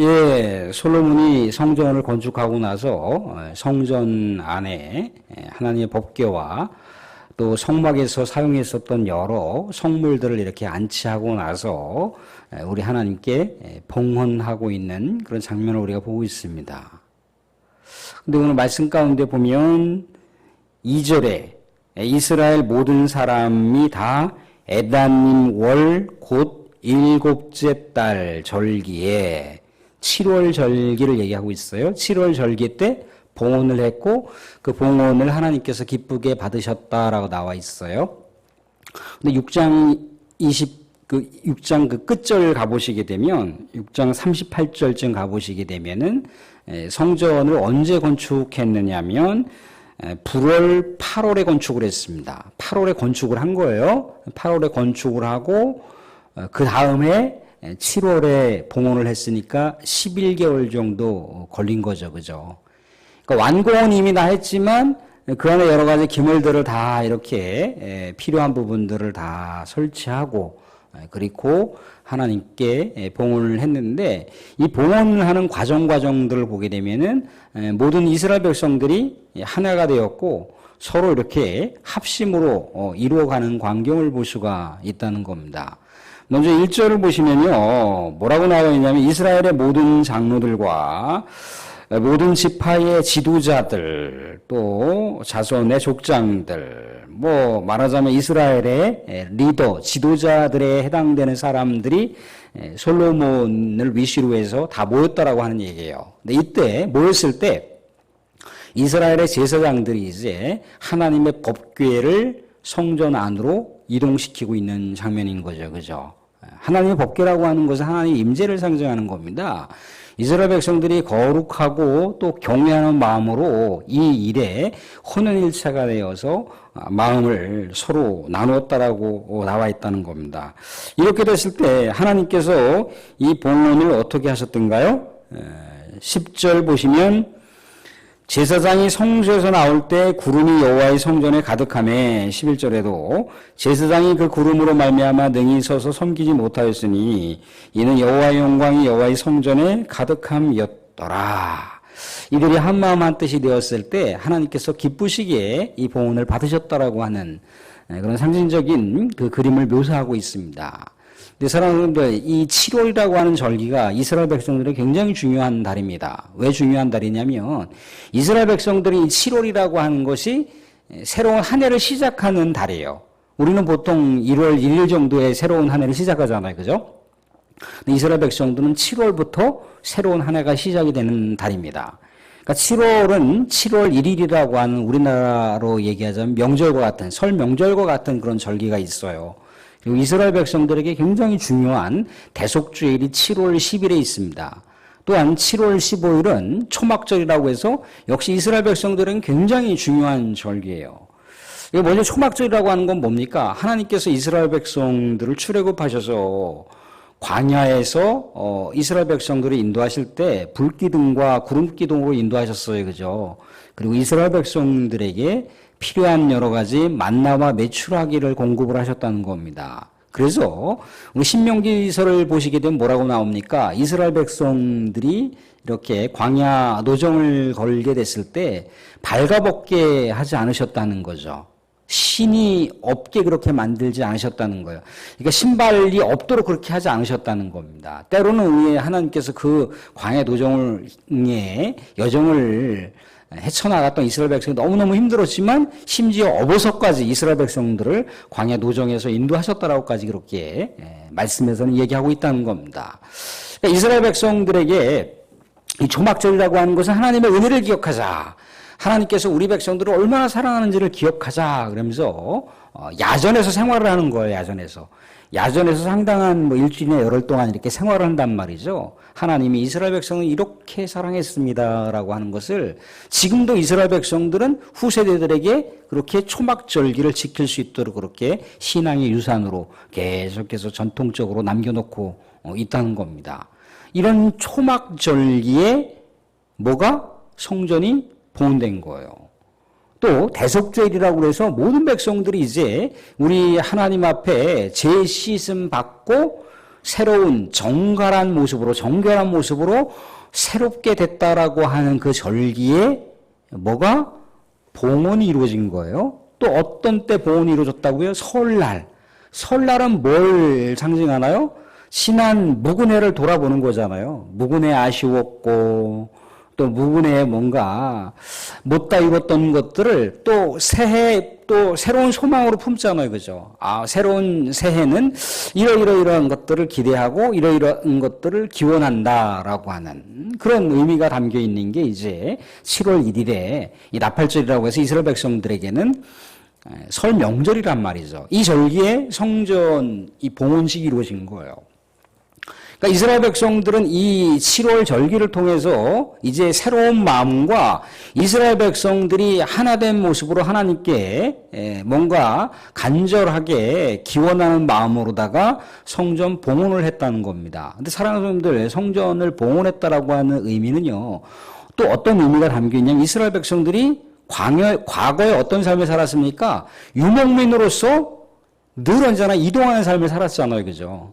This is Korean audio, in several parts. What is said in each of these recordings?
예, 솔로몬이 성전을 건축하고 나서 어, 성전 안에 예, 하나님의 법궤와 또 성막에서 사용했었던 여러 성물들을 이렇게 안치하고 나서 예, 우리 하나님께 예, 봉헌하고 있는 그런 장면을 우리가 보고 있습니다. 근데 오늘 말씀 가운데 보면 2절에 이스라엘 모든 사람이 다 에다님 월 곧 일곱째 달 절기에 7월 절기를 얘기하고 있어요. 7월 절기 때 봉헌을 했고 그 봉헌을 하나님께서 기쁘게 받으셨다라고 나와 있어요. 근데 6장 20 그 6장 그 끝절 가보시게 되면 6장 38절쯤 가보시게 되면은 에, 성전을 언제 건축했느냐면 에, 9월 8월에 건축을 했습니다. 8월에 건축을 한 거예요. 8월에 건축을 하고 어, 그 다음에 7월에 봉헌을 했으니까 11개월 정도 걸린 거죠. 그죠? 그러니까 완공은 이미 다 했지만 그 안에 여러 가지 기물들을 다 이렇게 에, 필요한 부분들을 다 설치하고 에, 그리고 하나님께 에, 봉헌을 했는데 이 봉헌을 하는 과정 과정들을 보게 되면은 에, 모든 이스라엘 백성들이 하나가 되었고 서로 이렇게 합심으로 어, 이루어가는 광경을 볼 수가 있다는 겁니다. 먼저 1절을 보시면요. 뭐라고 나와 있냐면 이스라엘의 모든 장로들과 모든 지파의 지도자들 또 자손의 족장들 뭐 말하자면 이스라엘의 리더 지도자들에 해당되는 사람들이 솔로몬을 위시로 해서 다 모였다라고 하는 얘기예요. 근데 이때 모였을 때 이스라엘의 제사장들이 이제 하나님의 법궤를 성전 안으로 이동시키고 있는 장면인 거죠. 그죠? 하나님의 법궤라고 하는 것은 하나님의 임재를 상징하는 겁니다. 이스라엘 백성들이 거룩하고 또 경외하는 마음으로 이 일에 혼연일체가 되어서 마음을 서로 나누었다라고 나와 있다는 겁니다. 이렇게 됐을 때 하나님께서 이 봉헌을 어떻게 하셨던가요? 10절 보시면 제사장이 성소에서 나올 때 구름이 여호와의 성전에 가득함에 11절에도 제사장이 그 구름으로 말미암아 능히 서서 섬기지 못하였으니 이는 여호와의 영광이 여호와의 성전에 가득함이었더라. 이들이 한 마음 한 뜻이 되었을 때 하나님께서 기쁘시기에 이 봉헌을 받으셨다라고 하는 그런 상징적인 그 그림을 묘사하고 있습니다. 근데 사랑하는 이 7월이라고 하는 절기가 이스라엘 백성들이 굉장히 중요한 달입니다. 왜 중요한 달이냐면 이스라엘 백성들이 이 7월이라고 하는 것이 새로운 한 해를 시작하는 달이에요. 우리는 보통 1월 1일 정도에 새로운 한 해를 시작하잖아요. 그죠? 이스라엘 백성들은 7월부터 새로운 한 해가 시작이 되는 달입니다. 그러니까 7월은 7월 1일이라고 하는 우리나라로 얘기하자면 명절과 같은 설 명절과 같은 그런 절기가 있어요. 이스라엘 백성들에게 굉장히 중요한 대속주일이 7월 10일에 있습니다. 또한 7월 15일은 초막절이라고 해서 역시 이스라엘 백성들은 굉장히 중요한 절기예요. 먼저 초막절이라고 하는 건 뭡니까? 하나님께서 이스라엘 백성들을 출애굽하셔서 광야에서 어, 이스라엘 백성들을 인도하실 때 불기둥과 구름기둥으로 인도하셨어요. 그죠? 그리고 이스라엘 백성들에게 필요한 여러 가지 만나와 매출하기를 공급을 하셨다는 겁니다. 그래서 우리 신명기서를 보시게 되면 뭐라고 나옵니까? 이스라엘 백성들이 이렇게 광야 노정을 걸게 됐을 때 발가벗게 하지 않으셨다는 거죠. 신이 없게 그렇게 만들지 않으셨다는 거예요. 그러니까 신발이 없도록 그렇게 하지 않으셨다는 겁니다. 때로는 하나님께서 그 광야 노정을 여정을 헤쳐나갔던 이스라엘 백성이 너무너무 힘들었지만 심지어 어버섯까지 이스라엘 백성들을 광야 노정에서 인도하셨다라고까지 그렇게 예, 말씀에서는 얘기하고 있다는 겁니다. 그러니까 이스라엘 백성들에게 이 조막절이라고 하는 것은 하나님의 은혜를 기억하자. 하나님께서 우리 백성들을 얼마나 사랑하는지를 기억하자. 그러면서 어, 야전에서 생활을 하는 거예요. 야전에서. 야전에서 상당한 뭐 일주일이나 열흘 동안 이렇게 생활을 한단 말이죠. 하나님이 이스라엘 백성을 이렇게 사랑했습니다라고 하는 것을 지금도 이스라엘 백성들은 후세대들에게 그렇게 초막절기를 지킬 수 있도록 그렇게 신앙의 유산으로 계속해서 전통적으로 남겨놓고 어, 있다는 겁니다. 이런 초막절기에 뭐가 성전이 봉헌된 거예요. 또 대속죄일이라고 해서 모든 백성들이 이제 우리 하나님 앞에 재시씀 받고 새로운 정갈한 모습으로 정결한 모습으로 새롭게 됐다라고 하는 그 절기에 뭐가 봉헌이 이루어진 거예요. 또 어떤 때 봉헌이 이루어졌다고요? 설날. 설날은 뭘 상징하나요? 지난 묵은해를 돌아보는 거잖아요. 묵은해 아쉬웠고 또 묵은해 뭔가 못다 이뤘던 것들을 또 새해 또 새로운 소망으로 품잖아요. 그죠? 아, 새로운 새해는 이러이러이러한 것들을 기대하고 이러이러한 것들을 기원한다라고 하는 그런 의미가 담겨 있는 게 이제 7월 1일에 이 나팔절이라고 해서 이스라엘 백성들에게는 설 명절이란 말이죠. 이 절기에 성전 이 봉헌식이 이루어진 거예요. 그러니까 이스라엘 백성들은 이 7월 절기를 통해서 이제 새로운 마음과 이스라엘 백성들이 하나된 모습으로 하나님께 뭔가 간절하게 기원하는 마음으로다가 성전 봉헌을 했다는 겁니다. 근데 사랑하는 성들 성전을 봉헌했다라고 하는 의미는요. 또 어떤 의미가 담겨 있냐면 이스라엘 백성들이 광야, 과거에 어떤 삶을 살았습니까? 유목민으로서 늘 언제나 이동하는 삶을 살았잖아요. 그죠?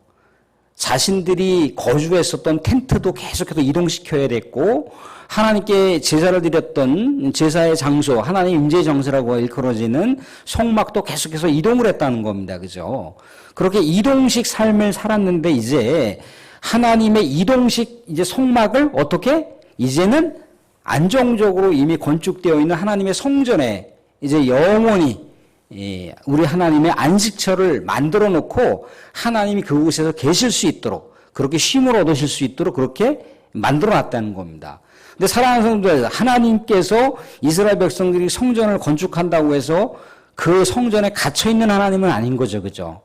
자신들이 거주했었던 텐트도 계속해서 이동시켜야 됐고 하나님께 제사를 드렸던 제사의 장소, 하나님 임재의 장소라고 일컬어지는 성막도 계속해서 이동을 했다는 겁니다. 그죠? 그렇게 이동식 삶을 살았는데 이제 하나님의 이동식 이제 성막을 어떻게 이제는 안정적으로 이미 건축되어 있는 하나님의 성전에 이제 영원히 우리 하나님의 안식처를 만들어 놓고 하나님이 그곳에서 계실 수 있도록 그렇게 쉼을 얻으실 수 있도록 그렇게 만들어 놨다는 겁니다. 근데 사랑하는 성도들, 하나님께서 이스라엘 백성들이 성전을 건축한다고 해서 그 성전에 갇혀 있는 하나님은 아닌 거죠. 그죠?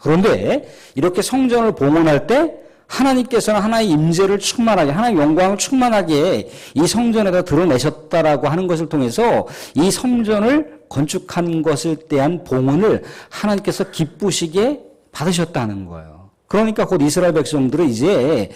그런데 이렇게 성전을 봉헌할 때 하나님께서는 하나의 임재를 충만하게 하나의 영광을 충만하게 이 성전에다 드러내셨다라고 하는 것을 통해서 이 성전을 건축한 것을 대한 봉헌을 하나님께서 기쁘시게 받으셨다는 거예요. 그러니까 곧 이스라엘 백성들은 이제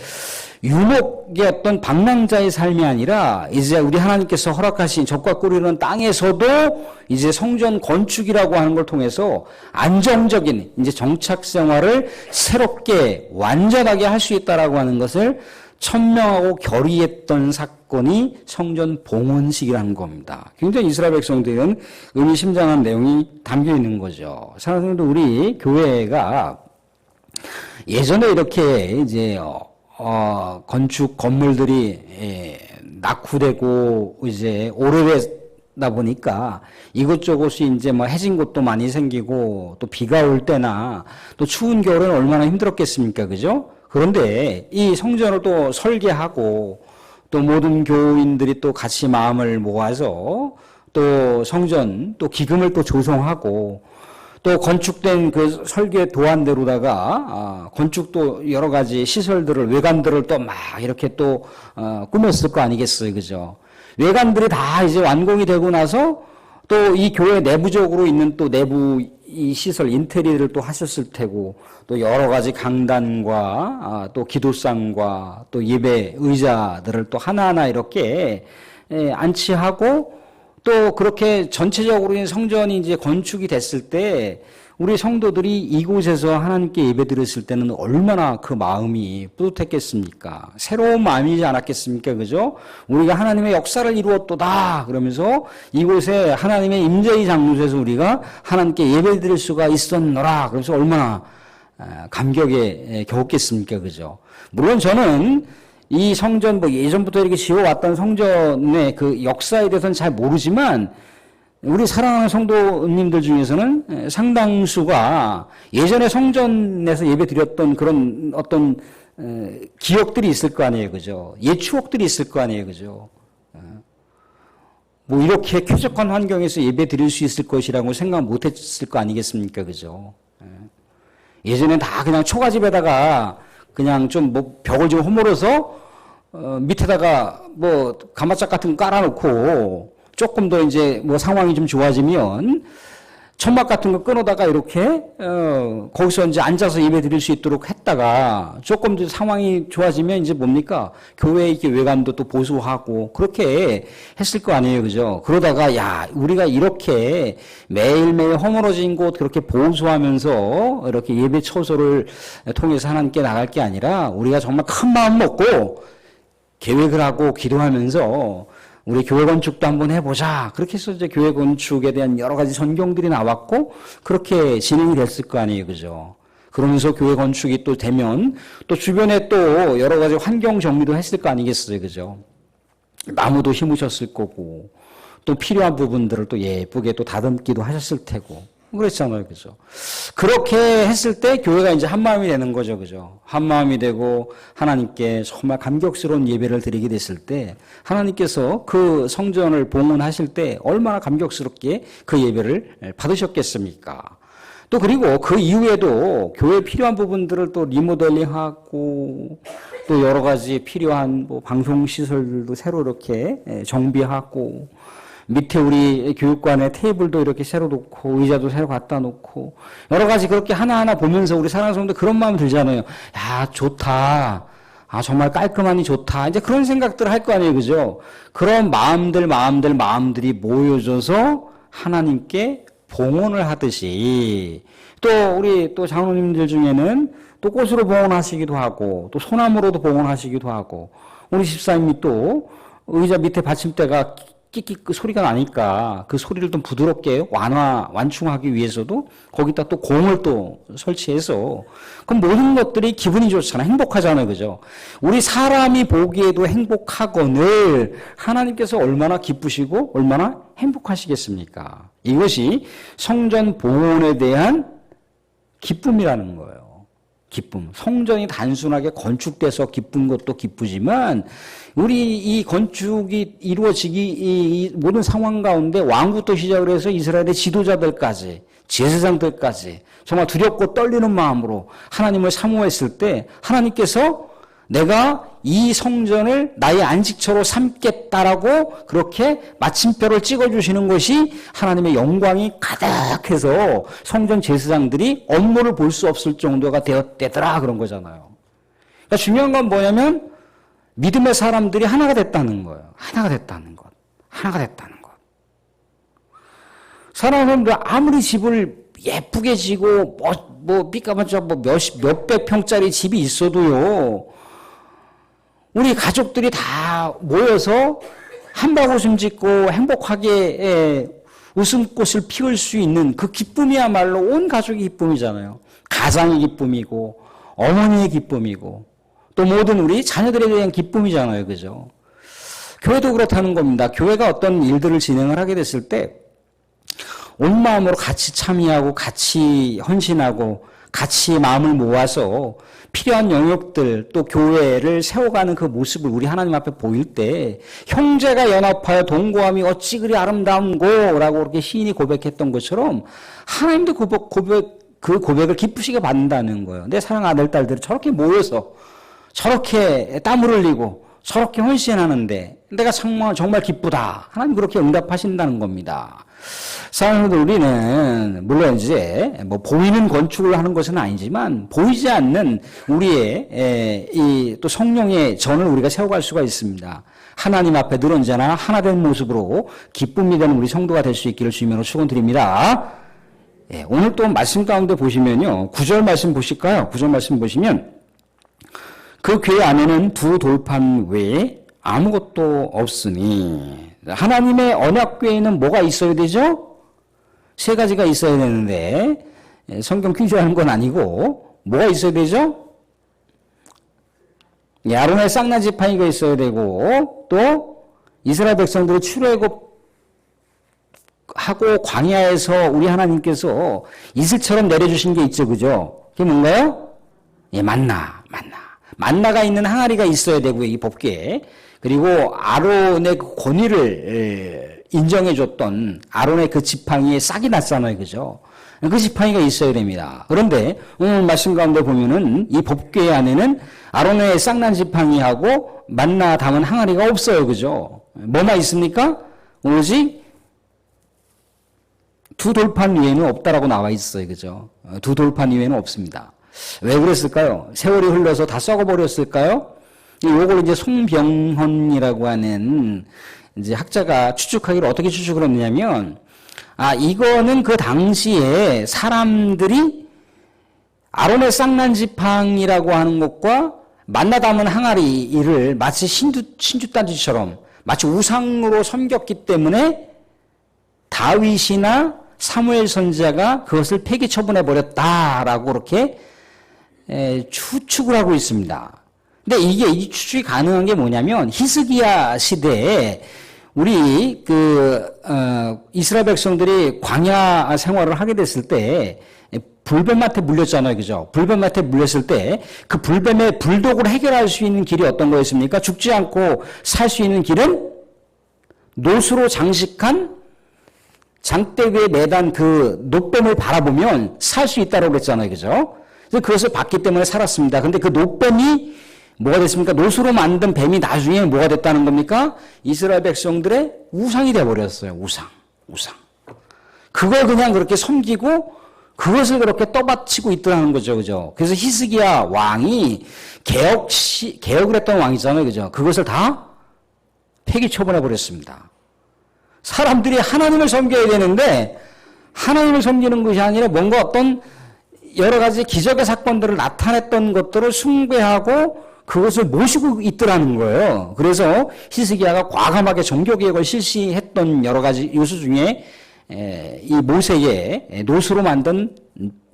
유목의 어떤 방랑자의 삶이 아니라 이제 우리 하나님께서 허락하신 적과 꿀이는 땅에서도 이제 성전 건축이라고 하는 걸 통해서 안정적인 이제 정착 생활을 새롭게 완전하게 할 수 있다라고 하는 것을 천명하고 결의했던 사건이 성전 봉헌식이라는 겁니다. 굉장히 이스라엘 백성들은 의미심장한 내용이 담겨 있는 거죠. 사랑하는 우리 교회가 예전에 이렇게 이제 어, 건축 건물들이 예, 낙후되고 이제 오래되다 보니까 이것저것이 이제 뭐 해진 곳도 많이 생기고 또 비가 올 때나 또 추운 겨울에는 얼마나 힘들었겠습니까, 그죠? 그런데 이 성전을 또 설계하고 또 모든 교인들이 또 같이 마음을 모아서 또 성전 또 기금을 또 조성하고 또 건축된 그 설계 도안대로다가 아, 건축도 여러 가지 시설들을 외관들을 또 막 이렇게 또 어, 꾸몄을 거 아니겠어요, 그죠? 외관들이 다 이제 완공이 되고 나서 또 이 교회 내부적으로 있는 또 내부 이 시설 인테리어를 또 하셨을 테고 또 여러 가지 강단과 아, 또 기도상과 또 예배 의자들을 또 하나하나 이렇게 예, 안치하고 또 그렇게 전체적으로 성전이 이제 건축이 됐을 때 우리 성도들이 이곳에서 하나님께 예배 드렸을 때는 얼마나 그 마음이 뿌듯했겠습니까? 새로운 마음이지 않았겠습니까? 그죠? 우리가 하나님의 역사를 이루었도다! 그러면서 이곳에 하나님의 임재의 장소에서 우리가 하나님께 예배 드릴 수가 있었노라! 그래서 얼마나 아, 감격에 겨웠겠습니까? 그죠? 물론 저는 이 성전 뭐 예전부터 이렇게 지어왔던 성전의 그 역사에 대해서는 잘 모르지만 우리 사랑하는 성도님들 중에서는 상당수가 예전에 성전에서 예배 드렸던 그런 어떤 기억들이 있을 거 아니에요, 그죠? 옛 추억들이 있을 거 아니에요, 그죠? 뭐 이렇게 쾌적한 환경에서 예배 드릴 수 있을 것이라고 생각 못 했을 거 아니겠습니까, 그죠? 예전엔 다 그냥 초가집에다가 그냥 좀 뭐 벽을 좀 허물어서 어, 밑에다가 뭐 가마짝 같은 거 깔아놓고 조금 더 이제 뭐 상황이 좀 좋아지면 천막 같은 거 끊어다가 이렇게 어, 거기서 이제 앉아서 예배 드릴 수 있도록 했다가 조금 더 상황이 좋아지면 이제 뭡니까 교회 이렇게 외관도 또 보수하고 그렇게 했을 거 아니에요, 그죠? 그러다가 야 우리가 이렇게 매일매일 허물어진 곳 그렇게 보수하면서 이렇게 예배 처소를 통해서 하나님께 나갈 게 아니라 우리가 정말 큰 마음 먹고 계획을 하고 기도하면서 우리 교회 건축도 한번 해보자. 그렇게 해서 이제 교회 건축에 대한 여러 가지 전경들이 나왔고, 그렇게 진행이 됐을 거 아니에요. 그죠? 그러면서 교회 건축이 또 되면, 또 주변에 또 여러 가지 환경 정리도 했을 거 아니겠어요. 그죠? 나무도 심으셨을 거고, 또 필요한 부분들을 또 예쁘게 또 다듬기도 하셨을 테고, 그랬잖아요. 그죠? 그렇게 했을 때 교회가 이제 한 마음이 되는 거죠. 그죠? 한 마음이 되고 하나님께 정말 감격스러운 예배를 드리게 됐을 때 하나님께서 그 성전을 봉헌하실 때 얼마나 감격스럽게 그 예배를 받으셨겠습니까? 또 그리고 그 이후에도 교회 필요한 부분들을 또 리모델링하고 또 여러 가지 필요한 뭐 방송 시설들도 새로 이렇게 정비하고 밑에 우리 교육관에 테이블도 이렇게 새로 놓고 의자도 새로 갖다 놓고 여러 가지 그렇게 하나하나 보면서 우리 사랑하는 사람들 그런 마음 들잖아요. 야, 좋다. 아, 정말 깔끔하니 좋다. 이제 그런 생각들 할 거 아니에요. 그죠? 그런 마음들, 마음들, 마음들이 모여져서 하나님께 봉헌을 하듯이 또 우리 또 장로님들 중에는 또 꽃으로 봉헌하시기도 하고 또 소나무로도 봉헌하시기도 하고 우리 집사님이 또 의자 밑에 받침대가 끼끼 그 소리가 나니까 그 소리를 좀 부드럽게 완화 완충하기 위해서도 거기다 또 공을 또 설치해서 그럼 모든 것들이 기분이 좋잖아. 행복하잖아요. 그죠? 우리 사람이 보기에도 행복하거늘 하나님께서 얼마나 기쁘시고 얼마나 행복하시겠습니까? 이것이 성전 봉헌에 대한 기쁨이라는 거예요. 기쁨. 성전이 단순하게 건축돼서 기쁜 것도 기쁘지만 우리 이 건축이 이루어지기 이, 이 모든 상황 가운데 왕부터 시작을 해서 이스라엘의 지도자들까지 제사장들까지 정말 두렵고 떨리는 마음으로 하나님을 사모했을 때 하나님께서 내가 이 성전을 나의 안식처로 삼겠다라고 그렇게 마침표를 찍어주시는 것이 하나님의 영광이 가득해서 성전 제사장들이 업무를 볼 수 없을 정도가 되었대더라 그런 거잖아요. 그러니까 중요한 건 뭐냐면 믿음의 사람들이 하나가 됐다는 거예요. 하나가 됐다는 것. 하나가 됐다는 것. 사람들 아무리 집을 예쁘게 지고 뭐, 뭐 삐까번쩍 뭐 몇, 몇백 평짜리 집이 있어도요. 우리 가족들이 다 모여서 한박 웃음 짓고 행복하게 예, 웃음꽃을 피울 수 있는 그 기쁨이야말로 온 가족의 기쁨이잖아요. 가장의 기쁨이고 어머니의 기쁨이고 또 모든 우리 자녀들에 대한 기쁨이잖아요. 그죠? 교회도 그렇다는 겁니다. 교회가 어떤 일들을 진행을 하게 됐을 때 온 마음으로 같이 참여하고 같이 헌신하고 같이 마음을 모아서 필요한 영역들 또 교회를 세워가는 그 모습을 우리 하나님 앞에 보일 때 형제가 연합하여 동거함이 어찌 그리 아름다운고라고 그렇게 시인이 고백했던 것처럼 하나님도 고백, 고백 그 고백을 기쁘시게 받는다는 거예요. 내 사랑 아들 딸들이 저렇게 모여서 저렇게 땀을 흘리고 저렇게 헌신하는데 내가 정말 정말 기쁘다. 하나님 그렇게 응답하신다는 겁니다. 사랑하는 우리는 물론 이제 뭐 보이는 건축을 하는 것은 아니지만 보이지 않는 우리의 이 또 성령의 전을 우리가 세워갈 수가 있습니다. 하나님 앞에 늘 언제나 하나된 모습으로 기쁨이 되는 우리 성도가 될 수 있기를 주님으로 축원드립니다. 예, 오늘 또 말씀 가운데 보시면요. 구절 말씀 보실까요? 구절 말씀 보시면 그궤 안에는 두 돌판 외에 아무것도 없으니 하나님의 언약궤에는 뭐가 있어야 되죠? 세 가지가 있어야 되는데 예, 성경 퀴즈하는 건 아니고 뭐가 있어야 되죠? 예, 아론의 쌍난 지팡이가 있어야 되고 또 이스라엘 백성들이 출애굽 하고 광야에서 우리 하나님께서 이슬처럼 내려주신 게 있죠, 그죠? 그게 뭔가요? 예, 만나, 만나. 만나가 있는 항아리가 있어야 되고 이 법궤에 그리고 아론의 그 권위를 인정해줬던 아론의 그 지팡이에 싹이 났잖아요, 그죠? 그 지팡이가 있어야 됩니다. 그런데 오늘 말씀 가운데 보면은 이 법궤 안에는 아론의 쌍난 지팡이하고 만나 담은 항아리가 없어요, 그죠? 뭐만 있습니까? 오직 두 돌판 위에는 없다라고 나와 있어요. 그죠? 어, 두 돌판 위에는 없습니다. 왜 그랬을까요? 세월이 흘러서 다 썩어버렸을까요? 요걸 이제 송병헌이라고 하는 이제 학자가 추측하기를 어떻게 추측을 했냐면, 아, 이거는 그 당시에 사람들이 아론의 쌍난 지팡이라고 하는 것과 만나 담은 항아리를 마치 신주, 신주 단지처럼 마치 우상으로 섬겼기 때문에 다윗이나 사무엘 선지자가 그것을 폐기 처분해 버렸다라고 그렇게 에, 추측을 하고 있습니다. 근데 이게 이 추측이 가능한 게 뭐냐면 히스기야 시대에 우리 그 어, 이스라엘 백성들이 광야 생활을 하게 됐을 때 불뱀한테 물렸잖아요, 그죠? 불뱀한테 물렸을 때 그 불뱀의 불독을 해결할 수 있는 길이 어떤 거였습니까? 죽지 않고 살 수 있는 길은 노수로 장식한 장대 위에 매단 그 노뱀을 바라보면 살 수 있다고 그랬잖아요, 그죠? 그래서 그것을 봤기 때문에 살았습니다. 근데 그 노뱀이 뭐가 됐습니까? 노수로 만든 뱀이 나중에 뭐가 됐다는 겁니까? 이스라엘 백성들의 우상이 돼버렸어요. 우상, 우상. 그걸 그냥 그렇게 섬기고 그것을 그렇게 떠받치고 있더라는 거죠, 그죠? 그래서 히스기야 왕이 개혁 시 개혁을 했던 왕이잖아요, 그죠? 그것을 다 폐기 처분해 버렸습니다. 사람들이 하나님을 섬겨야 되는데 하나님을 섬기는 것이 아니라 뭔가 어떤 여러 가지 기적의 사건들을 나타냈던 것들을 숭배하고 그것을 모시고 있더라는 거예요. 그래서 히스기야가 과감하게 종교개혁을 실시했던 여러 가지 요소 중에 이 모세의 노수로 만든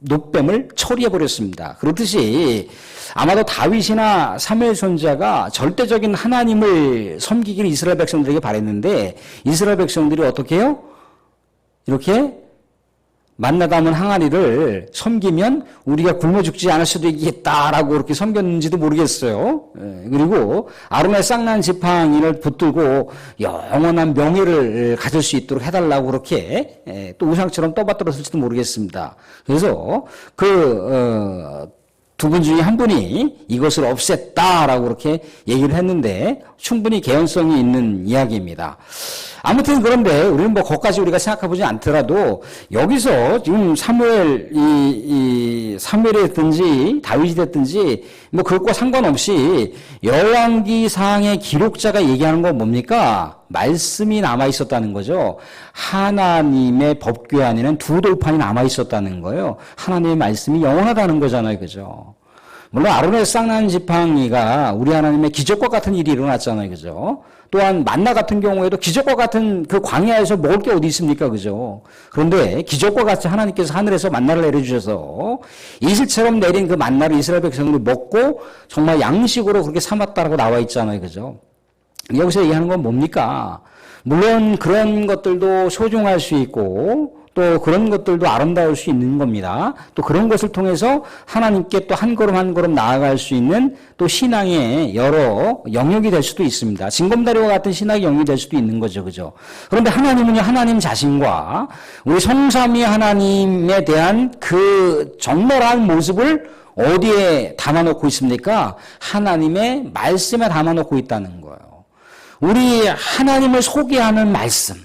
노뱀을 처리해 버렸습니다. 그렇듯이 아마도 다윗이나 사무엘 선지자가 절대적인 하나님을 섬기기를 이스라엘 백성들에게 바랬는데 이스라엘 백성들이 어떻게 해요? 이렇게 만나 담은 항아리를 섬기면 우리가 굶어 죽지 않을 수도 있겠다라고 그렇게 섬겼는지도 모르겠어요. 예, 그리고 아론의 쌍난 지팡이를 붙들고 영원한 명예를 가질 수 있도록 해달라고 그렇게 예, 또 우상처럼 떠받들었을지도 모르겠습니다. 그래서 그 어, 두 분 중에 한 분이 이것을 없앴다라고 그렇게 얘기를 했는데 충분히 개연성이 있는 이야기입니다. 아무튼 그런데 우리는 뭐 거기까지 우리가 생각해 보지 않더라도 여기서 지금 사무엘 이, 이 사무엘이 됐든지 다윗이 됐든지 뭐 그것과 상관없이 여왕기상의 기록자가 얘기하는 건 뭡니까? 말씀이 남아 있었다는 거죠. 하나님의 법궤 안에는 두 돌판이 남아 있었다는 거예요. 하나님의 말씀이 영원하다는 거잖아요. 그죠? 물론 아론의 쌍난 지팡이가 우리 하나님의 기적과 같은 일이 일어났잖아요. 그죠? 또한 만나 같은 경우에도 기적과 같은 그 광야에서 먹을 게 어디 있습니까? 그죠? 그런데 기적과 같이 하나님께서 하늘에서 만나를 내려주셔서 이슬처럼 내린 그 만나를 이스라엘 백성들이 먹고 정말 양식으로 그렇게 삼았다라고 나와 있잖아요. 그죠? 여기서 얘기하는 건 뭡니까? 물론 그런 것들도 소중할 수 있고 또 그런 것들도 아름다울 수 있는 겁니다. 또 그런 것을 통해서 하나님께 또 한 걸음 한 걸음 나아갈 수 있는 또 신앙의 여러 영역이 될 수도 있습니다. 징검다리와 같은 신학의 영역이 될 수도 있는 거죠. 그죠? 그런데 하나님은요, 하나님 자신과 우리 성삼위 하나님에 대한 그 정렬한 모습을 어디에 담아놓고 있습니까? 하나님의 말씀에 담아놓고 있다는 거예요. 우리 하나님을 소개하는 말씀.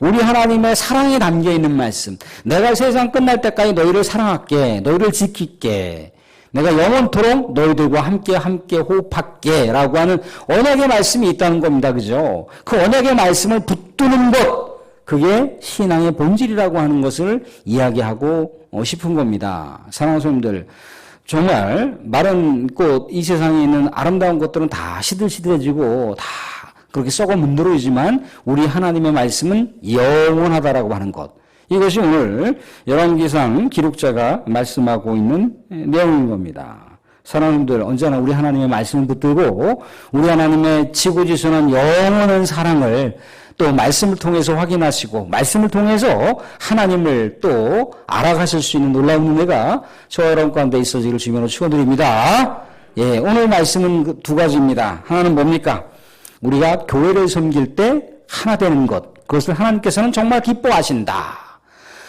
우리 하나님의 사랑이 담겨 있는 말씀. 내가 세상 끝날 때까지 너희를 사랑할게. 너희를 지킬게. 내가 영원토록 너희들과 함께 함께 호흡할게. 라고 하는 언약의 말씀이 있다는 겁니다. 그죠? 그 언약의 말씀을 붙드는 것. 그게 신앙의 본질이라고 하는 것을 이야기하고 싶은 겁니다. 사랑하는 손님들. 정말 마른 꽃, 이 세상에 있는 아름다운 것들은 다 시들시들해지고 다 그렇게 썩어 문드러지만 우리 하나님의 말씀은 영원하다라고 하는 것. 이것이 오늘 열왕기상 기록자가 말씀하고 있는 내용인 겁니다. 사랑님들 언제나 우리 하나님의 말씀을 붙들고 우리 하나님의 지고지순한 영원한 사랑을 또 말씀을 통해서 확인하시고 말씀을 통해서 하나님을 또 알아가실 수 있는 놀라운 은혜가 저 여러분 가운데 있어지기를 주면으로 축원드립니다. 예, 오늘 말씀은 그두 가지입니다. 하나는 뭡니까? 우리가 교회를 섬길 때 하나 되는 것. 그것을 하나님께서는 정말 기뻐하신다.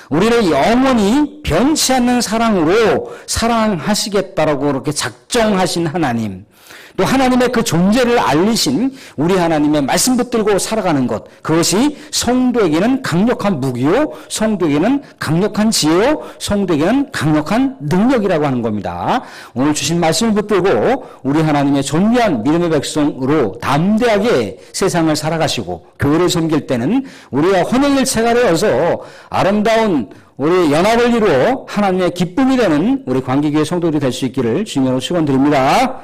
우리를 영원히 변치 않는 사랑으로 사랑하시겠다라고 그렇게 작정하신 하나님. 또 하나님의 그 존재를 알리신 우리 하나님의 말씀 붙들고 살아가는 것 그것이 성도에게는 강력한 무기요 성도에게는 강력한 지혜요 성도에게는 강력한 능력이라고 하는 겁니다. 오늘 주신 말씀을 붙들고 우리 하나님의 존귀한 믿음의 백성으로 담대하게 세상을 살아가시고 교회를 섬길 때는 우리가 혼행일체가 되어서 아름다운 우리 연합을 이루어 하나님의 기쁨이 되는 우리 관계교회 성도들이 될 수 있기를 주님으로 축원드립니다.